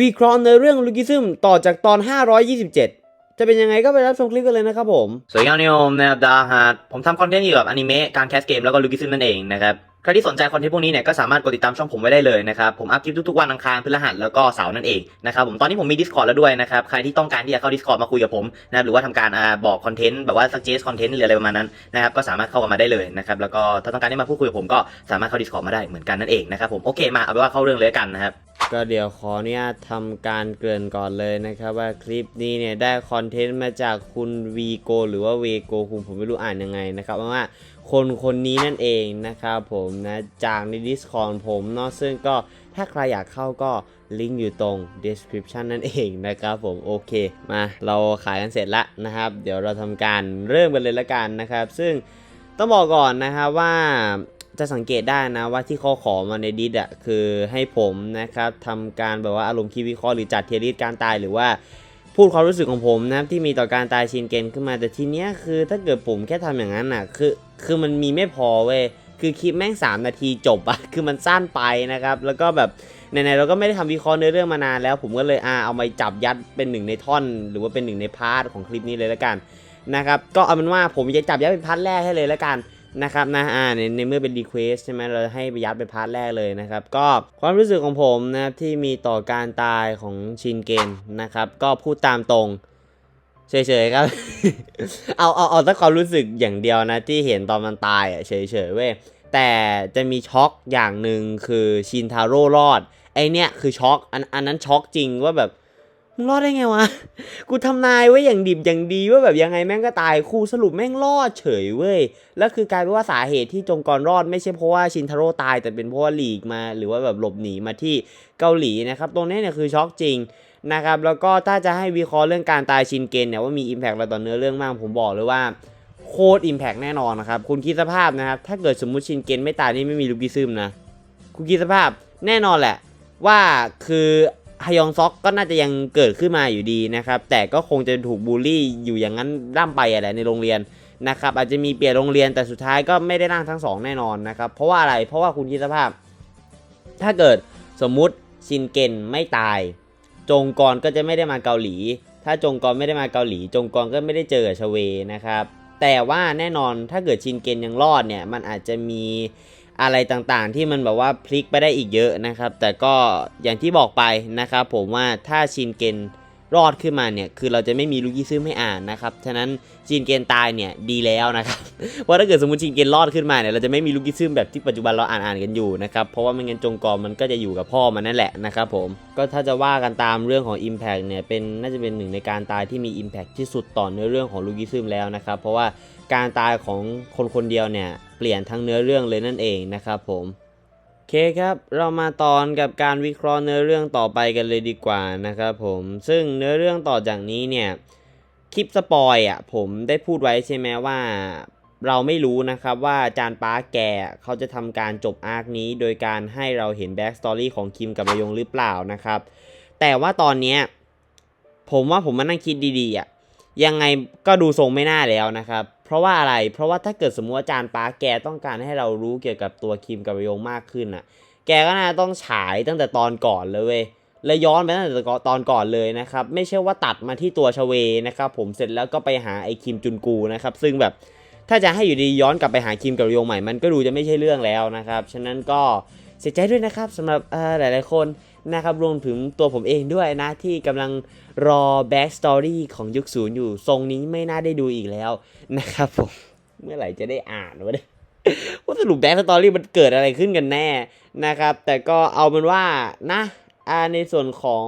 วิเคราะห์ในเรื่องลูกิซึมต่อจากตอน 527 จะเป็นยังไงก็ไปรับชมคลิปกันเลยนะครับผม สวัสดีครับนิโอมนะครับดาฮาร์ดผมทำคอนเทนต์เกี่ยวกับอนิเมะการแคสเกมแล้วก็ลูกิซึมนั่นเองนะครับ ใครที่สนใจคอนเทนต์พวกนี้เนี่ยก็สามารถกดติดตามช่องผมไว้ได้เลยนะครับผมอัพคลิปทุกๆวันอังคารพฤหัสแล้วก็เสาร์นั่นเองนะครับผมตอนนี้ผมมี Discord แล้วด้วยนะครับใครที่ต้องการที่จะเข้า Discord มาคุยกับผมนะครับหรือว่าทำการอบอกคอนเทนต์แบบว่า suggest คอนเทนต์หรืออะไรประมาณนั้นนะครับก็สามารถเข้ากันมาได้เลยนะครับแล้วก็ถ้าต้องการที่มาพูดคุยกับผมก็สามารถเข้า Discord มาได้เหมือนกันนั่นเองนะครับผมโอเคมาเอาเป็นว่าเข้าเรื่องเลยกันนะครับก็เดี๋ยวขออนุญาตทำการเกริ่นก่อนเลยนะครับ ว่าคลิปนี้เนี่ยได้คอนเทนต์มาจากคุณวีโกหรือว่าเวโกคุณผมไม่รู้อ่านยังไงนะครับว่า คนคนนี้นั่นเองนะครับผมนะจากใน Discord ผมเนาะซึ่งก็ถ้าใครอยากเข้าก็ลิงก์อยู่ตรง description นั่นเองนะครับผมโอเคมาเราขายกันเสร็จละนะครับ เดี๋ยวเราทำการเริ่มกันเลยละกันนะครับ ซึ่งต้องบอกก่อนนะครับว่าจะสังเกตได้นะว่าที่เขาขอมาในดิสอะคือให้ผมนะครับทำการแบบว่าอารมณ์คิดวิเคราะห์หรือจัดเทียริสการตายหรือว่าพูดความรู้สึกของผมนะที่มีต่อการตายชินเกนขึ้นมาแต่ทีเนี้ยคือถ้าเกิดผมแค่ทำอย่างนั้นอะคือ คือมันมีไม่พอเว้ยคือคลิปแม่ง 3 นาทีจบอะคือมันสั้นไปนะครับ แล้วก็แบบไหนๆเราก็ไม่ได้ทำวิเคราะห์เนื้อเรื่องมานานแล้ว ผมก็เลยอ่าเอามาจับยัดเป็นหนึ่งในท่อน หรือว่าเป็นหนึ่งในพาร์ทของคลิปนี้เลยละกันนะครับ ก็เอาเป็นว่าผมจะจับยัดเป็นพาร์ทแรกให้เลยแล้วกันนะครับนะอ่าในในเมื่อเป็นรีเควสใช่ไหมเราให้ไปยัดเป็นพาร์ทแรกเลยนะครับ ก็ความรู้สึกของผมนะครับที่มีต่อการตายของชินเกนนะครับ ก็พูดตามตรง เฉยๆครับ เอาเอาเอาถ้าความรู้สึกอย่างเดียวนะที่เห็นตอนมันตายอะเฉยๆเว้ยแต่จะมีช็อกอย่างหนึ่งคือชินทาโร่รอด ไอเนี้ยคือช็อกอันอันนั้นช็อกจริงว่าแบบมึงรอดได้ไงวะ กูทำนายไว้อย่างดิบอย่างดีว่าแบบยังไงแม่งก็ตายคู่สรุปแม่งรอดเฉยเว้ย แล้วคือกลายเป็นว่าสาเหตุที่จงกรรอดไม่ใช่เพราะว่าชินทาโร่ตายแต่เป็นเพราะว่าหลีกมา หรือว่าแบบหลบหนีมาที่เกาหลีนะครับ ตรงนี้เนี่ยคือช็อกจริง นะครับแล้วก็ถ้าจะให้วิเคราะห์เรื่องการตายชินเกนเนี่ยว่ามีอิมแพกอะไรต่อเนื้อเรื่องบ้างผมบอกเลยว่าโคตรอิมแพกแน่นอนนะครับ คุณคิดสภาพนะครับ ถ้าเกิดสมมุติชินเกนไม่ตายนี่ไม่มีลูกิซึมนะ คุณคิดสภาพแน่นอนแหละ ว่าคือฮยองซอกก็น่าจะยังเกิดขึ้นมาอยู่ดีนะครับ แต่ก็คงจะถูกบูลลี่อยู่อย่างนั้นร่ำไปอะไรในโรงเรียนนะครับ อาจจะมีเปลี่ยนโรงเรียนแต่สุดท้ายก็ไม่ได้ร่างทั้งสองแน่นอนนะครับ เพราะว่าอะไรเพราะว่าคุณคิดสภาพ ถ้าเกิดสมมุติชินเกนไม่ตาย จงกรก็จะไม่ได้มาเกาหลี ถ้าจงกรไม่ได้มาเกาหลี จงกรก็ไม่ได้เจอชเวนะครับ แต่ว่าแน่นอนถ้าเกิดชินเกนยังรอดเนี่ย มันอาจจะมีอะไรต่างๆ ที่มันแบบว่าพลิกไปได้อีกเยอะนะครับ แต่ก็อย่างที่บอกไปนะครับ ผมว่าถ้าชินเกน รอดขึ้นมาเนี่ยคือเราจะไม่มีลูกิซึมให้อ่านนะครับฉะนั้นชินเกนตายเนี่ยดีแล้วนะครับเพราะถ้าเกิดสมมติชินเกนรอดขึ้นมาเนี่ยเราจะไม่มีลูกิซึมแบบที่ปัจจุบันเราอ่านอ่านกันอยู่นะครับเพราะว่าไม่งั้นจงกรมันก็จะอยู่กับพ่อมันนั่นแหละนะครับผมก็ถ้าจะว่ากันตามเรื่องของ Impact เนี่ยเป็นน่าจะเป็นหนึ่งในการตายที่มี Impact ที่สุดต่อเนื้อเรื่องของลูกิซึมแล้วนะครับเพราะว่าการตายของคนคนเดียวเนี่ยเปลี่ยนทั้งเนื้อเรื่องเลยนั่นเองนะครับผม เคครับ เรามาตอนกับการวิเคราะห์เนื้อเรื่องต่อไปกันเลยดีกว่านะครับผม ซึ่งเนื้อเรื่องต่อจากนี้เนี่ย คลิปสปอยอะผมได้พูดไว้ใช่ไหมว่า เราไม่รู้นะครับว่าจารย์ป้าแกเขาจะทำการจบอาร์คนี้โดยการให้เราเห็นแบ็กสตอรี่ของคิมกับระยงหรือเปล่านะครับ แต่ว่าตอนเนี้ยผมว่าผมมานั่งคิดดีๆอะยังไงก็ดูทรงไม่น่าแล้วนะครับ เพราะว่าอะไร เพราะว่าถ้าเกิดสมมติว่าอาจารย์ป้าแกต้องการให้เรารู้เกี่ยวกับตัวคิมกับระยงมากขึ้นอะ แกก็น่าต้องฉายตั้งแต่ตอนก่อนเลยเว้ยแล้วย้อนไปตั้งแต่ตอนก่อนเลยนะครับ ไม่ใช่ว่าตัดมาที่ตัวชเวนะครับ ผมเสร็จแล้วก็ไปหาไอ้คิมจุนกูนะครับ ซึ่งแบบถ้าจะให้อยู่ดีย้อนกลับไปหาคิมกับโยงใหม่มันก็ดูจะไม่ใช่เรื่องแล้วนะครับ ฉะนั้นก็เสียใจด้วยนะครับสำหรับเอ่อหลาย ๆ คน นะครับรวมถึงตัวผมเองด้วยนะ ที่กำลังรอแบ็กสตอรี่ของยุคศูนย์อยู่ทรงนี้ไม่น่าได้ดูอีกแล้วนะครับผมเมื่อไหร่จะได้อ่านวะเนี่ยว่าสรุปแบ็กสตอรี่มันเกิดอะไรขึ้นกันแน่นะครับ แต่ก็เอาเป็นว่านะในส่วนของ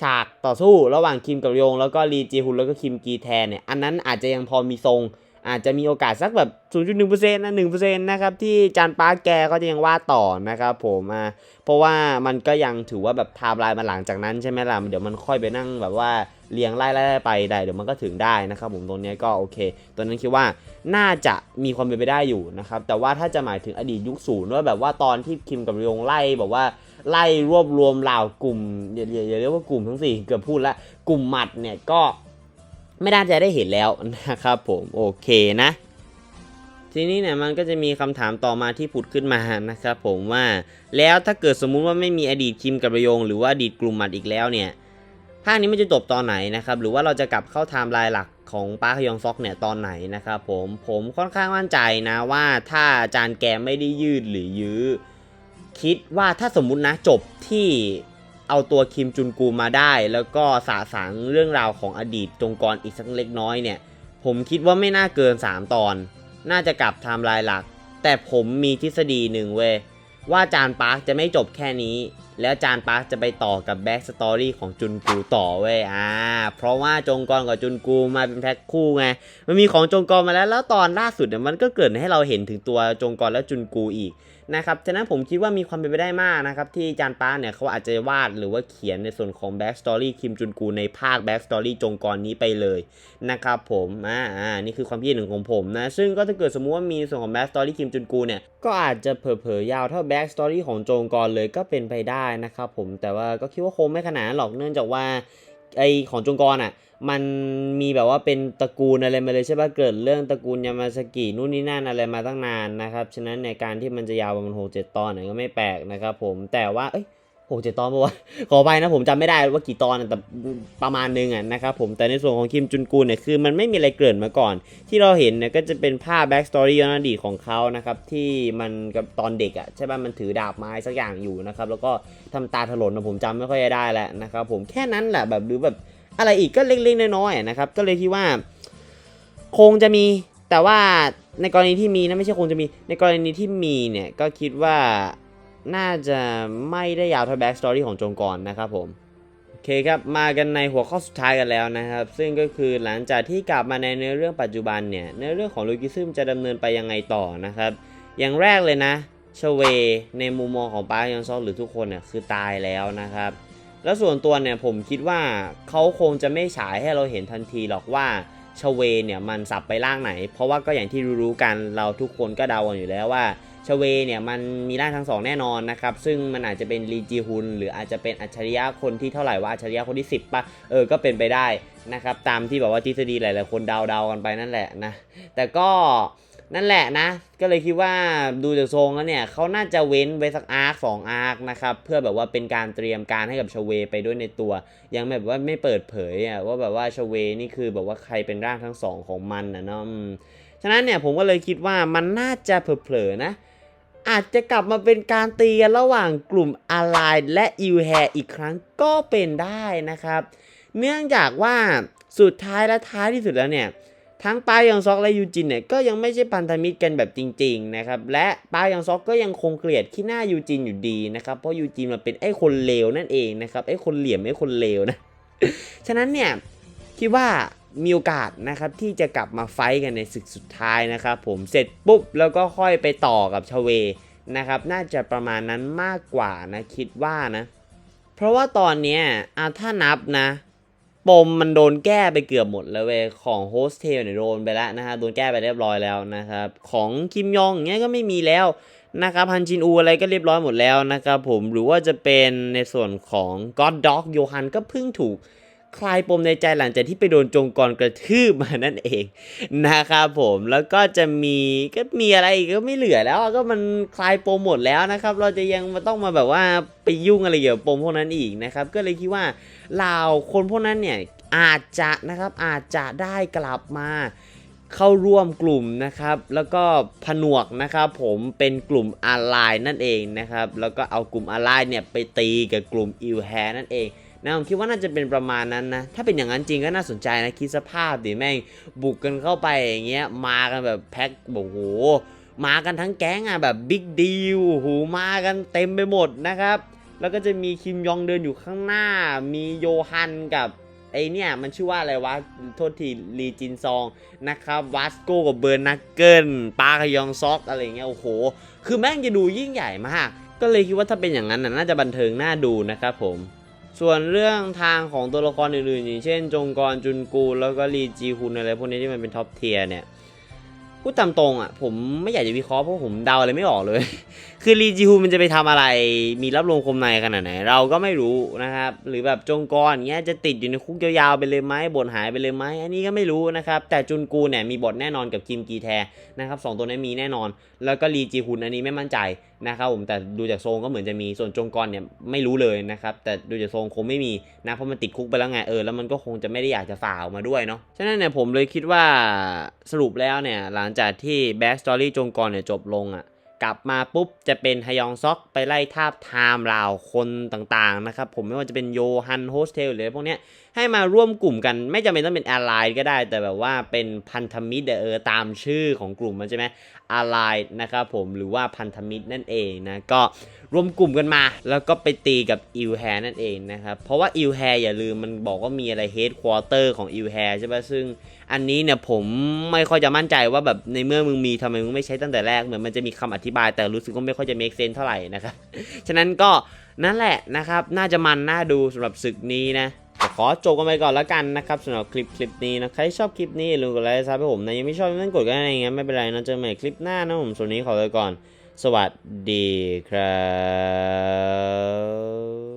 ฉากต่อสู้ระหว่างคิมกับโยง แล้วก็ลีจีฮุนแล้วก็คิมกีแทนเนี่ย อันนั้นอาจจะยังพอมีทรง อาจจะมีโอกาสสักแบบ 0.1%นะ1%นะครับที่จานป้าแกก็จะยังวาดต่อนะครับผมอ่าเพราะว่ามันก็ยังถือว่าแบบไทม์ไลน์มาหลังจากนั้นใช่ไหมล่ะเดี๋ยวมันค่อยไปนั่งแบบว่าเรียงไล่ๆไปได้เดี๋ยวมันก็ถึงได้นะครับผมตรงนี้ก็โอเค ตัวนั้นคิดว่าน่าจะมีความเป็นไปได้อยู่นะครับแต่ว่าถ้าจะหมายถึงอดีตยุคศูนย์ว่าแบบว่าตอนที่คิมกับยงไล่แบบว่าไล่รวบรวมเหล่ากลุ่มอย่าอย่าอย่าเรียกว่ากลุ่มทั้งสี่เกือบพูดละกลุ่มหมัดเนี่ยก็ ไม่น่าจะได้เห็นแล้วนะครับผมโอเคนะ ทีนี้เนี่ยมันก็จะมีคำถามต่อมาที่ผุดขึ้นมานะครับผมว่าแล้วถ้าเกิดสมมุติว่าไม่มีอดีตคิมกับระยงหรือว่าอดีตกลุ่มหมัดอีกแล้วเนี่ยภาคนี้มันจะจบตอนไหนนะครับหรือว่าเราจะกลับเข้าไทม์ไลน์หลักของปาร์คฮยองซอกเนี่ยตอนไหนนะครับผมผมค่อนข้างมั่นใจนะว่าถ้าอาจารย์แกไม่ได้ยืดหรือยื้อคิดว่าถ้าสมมุตินะจบที่ เอาตัวคิมจุนกูมาได้ แล้วก็สาสางเรื่องราวของอดีตจงกรอีกสักเล็กน้อยเนี่ย ผมคิดว่าไม่น่าเกิน 3 ตอน น่าจะกลับไทม์ไลน์หลัก แต่ผมมีทฤษฎีหนึ่งเว้ยว่าจานปาร์คจะไม่จบแค่นี้ แล้วจานปาร์คจะไปต่อกับแบ็กสตอรี่ของจุนกูต่อเว้ยอ่าเพราะว่าจงกรกับจุนกูมาเป็นแพ็คคู่ไงมันมีของจงกรมาแล้วแล้วตอนล่าสุดเนี่ยมันก็เกิดให้เราเห็นถึงตัวจงกรและจุนกูอีก นะครับฉะนั้นผมคิดว่ามีความเป็นไปได้มากนะครับ ที่จานป้าเนี่ยเขาอาจจะวาดหรือว่าเขียนในส่วนของแบ็กสตอรี่คิมจุนกูในภาคแบ็กสตอรี่จงกรนี้ไปเลยนะครับผมอ่าอ่านี่คือความคิดเห็นของผมนะ ซึ่งก็ถ้าเกิดสมมุติว่ามีส่วนของแบ็กสตอรี่คิมจุนกูเนี่ยก็อาจจะเผลอๆยาวเท่าแบ็กสตอรี่ของจงกรเลยก็เป็นไปได้นะครับผมแต่ว่าก็คิดว่าคงไม่ขนาดหรอกเนื่องจากว่าไอของจงกรอะ มันมีแบบว่าเป็นตระกูลอะไรมาเลยใช่ปะเกิดเรื่องตระกูลยามาสกินู่นนี่นั่นอะไรมาตั้งนานนะครับ ฉะนั้นในการที่มันจะยาวประมาณหกเจ็ดตอนเนี่ยก็ไม่แปลกนะครับผมแต่ว่าเอ้ยหกเจ็ดตอนปะวะขอไปนะผมจำไม่ได้ว่ากี่ตอนแต่ประมาณนึงอะนะครับผมแต่ในส่วนของคิมจุนกูเนี่ยคือมันไม่มีอะไรเกริ่นมาก่อน ที่เราเห็นเนี่ยก็จะเป็นภาพแบ็กสตอรี่ย้อนอดีตของเขานะครับที่มันกับตอนเด็กอะใช่ป่ะมันถือดาบไม้สักอย่างอยู่นะครับแล้วก็ทำตาถลนนะผมจำไม่ค่อยได้แล้วนะครับผมแค่นั้นแหละแบบหรือแบบ อะไรอีกก็เล็กๆน้อยๆนะครับ ก็เลยคิดว่า คงจะมีแต่ว่าในกรณีที่มีนะไม่ใช่คงจะมี ในกรณีที่มีเนี่ยก็คิดว่าน่าจะไม่ได้ยาวเท่าแบ็กสตอรี่ของจงกรนะครับผมโอเคครับมากันในหัวข้อสุดท้ายกันแล้วนะครับ ซึ่งก็คือหลังจากที่กลับมาในเนื้อเรื่องปัจจุบันเนี่ยเนื้อเรื่องของลูกิซึมจะดำเนินไปยังไงต่อนะครับ อย่างแรกเลยนะชเวในมุมมองของป้ายังซอกหรือทุกคนเนี่ยคือตายแล้วนะครับ แล้วส่วนตัวเนี่ยผมคิดว่าเขาคงจะไม่ฉายให้เราเห็นทันทีหรอกว่าชเวเนี่ยมันสับไปร่างไหน เพราะว่าก็อย่างที่รู้ๆกันเราทุกคนก็เดากันอยู่แล้วว่าชเวเนี่ยมันมีร่างทั้งสองแน่นอนนะครับ ซึ่งมันอาจจะเป็นลีจีฮุนหรืออาจจะเป็นอัจฉริยะคนที่เท่าไหร่ว่าอัจฉริยะคนที่ 10ปะเออก็เป็นไปได้นะครับ ตามที่แบบว่าทฤษฎีหลายๆคนเดาๆกันไปนั่นแหละนะแต่ก็ นั่นแหละนะ ก็เลยคิดว่าดูจากทรงแล้วเนี่ยเขาน่าจะเว้นไว้สักอาร์คสองอาร์คนะครับ เพื่อแบบว่าเป็นการเตรียมการให้กับชเวไปด้วยในตัว ยังแบบว่าไม่เปิดเผยอะว่าแบบว่าชเวนี่คือแบบว่าใครเป็นร่างทั้งสองของมันนะเนาะฉะนั้นเนี่ยผมก็เลยคิดว่ามันน่าจะเผลอๆนะ อาจจะกลับมาเป็นการตีกันระหว่างกลุ่มอาไลและอิวแฮอีกครั้งก็เป็นได้นะครับ เนื่องจากว่าสุดท้ายและท้ายที่สุดแล้วเนี่ย ทั้งปายองซอกและยูจินเนี่ยก็ยังไม่ใช่พันธมิตรกันแบบจริงๆนะครับและปายองซอกก็ยังคงเกลียดขี้หน้ายูจินอยู่ดีนะครับเพราะยูจินมันเป็นไอ้คนเลวนั่นเองนะครับไอ้คนเหลี่ยมไอ้คนเลวนะฉะนั้นเนี่ยคิดว่ามีโอกาสนะครับที่จะกลับมาไฟกันในศึกสุดท้ายนะครับผมเสร็จปุ๊บแล้วก็ค่อยไปต่อกับชเวนะครับน่าจะประมาณนั้นมากกว่านะคิดว่านะ เพราะว่าตอนเนี้ยอะถ้านับนะ ปมมันโดนแก้ไปเกือบหมดแล้วเวยของโฮสเทลเนี่ยโดนไปแล้วนะฮะโดนแก้ไปเรียบร้อยแล้วนะครับของคิมยองอย่างเงี้ยก็ไม่มีแล้วนะครับฮันจินอูอะไรก็เรียบร้อยหมดแล้วนะครับผมหรือว่าจะเป็นในส่วนของก็อดด็อกโยฮันก็เพิ่งถูก คลายปมในใจหลังจากที่ไปโดนจงกรกระทืบมานั่นเองนะครับผมแล้วก็จะมีก็มีอะไรก็ไม่เหลือแล้วก็มันคลายปมหมดแล้วนะครับ เราจะยังมาต้องมาแบบว่าไปยุ่งอะไรเกี่ยวกับปมพวกนั้นอีกนะครับ ก็เลยคิดว่าเราคนพวกนั้นเนี่ยอาจจะนะครับอาจจะได้กลับมาเข้าร่วมกลุ่มนะครับ แล้วก็ผนวกนะครับผมเป็นกลุ่มอาไลน์นั่นเองนะครับ แล้วก็เอากลุ่มอาไลน์เนี่ยไปตีกับกลุ่มอิวแฮนั่นเอง นะผมคิดว่าน่าจะเป็นประมาณนั้นนะ ถ้าเป็นอย่างนั้นจริงก็น่าสนใจนะ คิดสภาพดิแม่งบุกกันเข้าไปอย่างเงี้ยมากันแบบแพ็คโอ้โหมากันทั้งแก๊งอะแบบบิ๊กดีลโหมากันเต็มไปหมดนะครับ แล้วก็จะมีคิมยองเดินอยู่ข้างหน้า มีโยฮันกับไอเนี่ยมันชื่อว่าอะไรวะ โทษทีลีจินซองนะครับวัสโกกับเบิร์นักเกิลปาคยองซอกอะไรเงี้ยโอ้โห คือแม่งจะดูยิ่งใหญ่มาก ก็เลยคิดว่าถ้าเป็นอย่างนั้นน่าจะบันเทิงน่าดูนะครับผม ส่วนเรื่องทางของตัวละครอื่นๆอย่างเช่น จงกรจุนกูแล้วก็ลีจีฮุนอะไรพวกนี้ที่มันเป็นท็อปเทียร์เนี่ย พูดตามตรงอะผมไม่อยากจะวิเคราะห์เพราะผมเดาอะไรไม่ออกเลย คือลีจิฮูมันจะไปทำอะไร มีรับรองคมในขนาดไหน เราก็ไม่รู้นะครับ หรือแบบจงกรเงี้ยจะติดอยู่ในคุกยาวๆไปเลยไหมบทหายไปเลยไหมอันนี้ก็ไม่รู้นะครับ แต่จุนกูเนี่ยมีบทแน่นอนกับคิมกีแทนะครับสองตัวนี้มีแน่นอน แล้วก็ลีจีฮุนอันนี้ไม่มั่นใจนะครับผมแต่ดูจากโซงก็เหมือนจะมีส่วนจงกรเนี่ยไม่รู้เลยนะครับแต่ดูจากโซงคงไม่มีนะเพราะมันติดคุกไปแล้วไงเออแล้วมันก็คงจะไม่ได้อยากจะฝ่าออกมาด้วยเนาะฉะนั้นเนี่ยผมเลยคิดว่าสรุปแล้วเนี่ยหลังงจากที่แบ็กสตอรี่จงกรเนี่ยจบลงอะ่ะกลับมาปุ๊บจะเป็นฮยองซอกไปไล่ทาบไทม์ราวคนต่างๆนะครับผมไม่ว่าจะเป็นโยฮันโฮสเทลหรือพวกเนี้ย ให้มาร่วมกลุ่มกัน ไม่จำเป็นต้องเป็นแอร์ไลน์ก็ได้ แต่แบบว่าเป็นพันธมิตรเออตามชื่อของกลุ่มมันใช่ไหมแอร์ไลน์นะครับผมหรือว่าพันธมิตรนั่นเองนะก็รวมกลุ่มกันมา แล้วก็ไปตีกับอิลแฮนั่นเองนะครับเพราะว่าอิลแฮอย่าลืมมันบอกว่ามีอะไรเฮดควอเตอร์ของอิลแฮใช่ปะซึ่งอันนี้เนี่ยผมไม่ค่อยจะมั่นใจว่าแบบในเมื่อมึงมีทำไมมึงไม่ใช้ตั้งแต่แรกเหมือนมันจะมีคำอธิบายแต่รู้สึกว่าไม่ค่อยจะ make s e n s เท่าไหร่นะครับฉะนั้นก็นั่นแหละนะครับ น่าจะมันน่าดูสำหรับศึกนี้นะ ขอจบกันไปก่อนแล้วกันนะครับสำหรับคลิปคลิปนี้นะใครชอบคลิปนี้อย่าลืมกดไลค์ซับให้ผมนะยังไม่ชอบไม่กดกันอะไรเงี้ยไม่เป็นไรนะเจอกันใหม่คลิปหน้านะผมส่วนนี้ขอไปก่อน สวัสดีครับ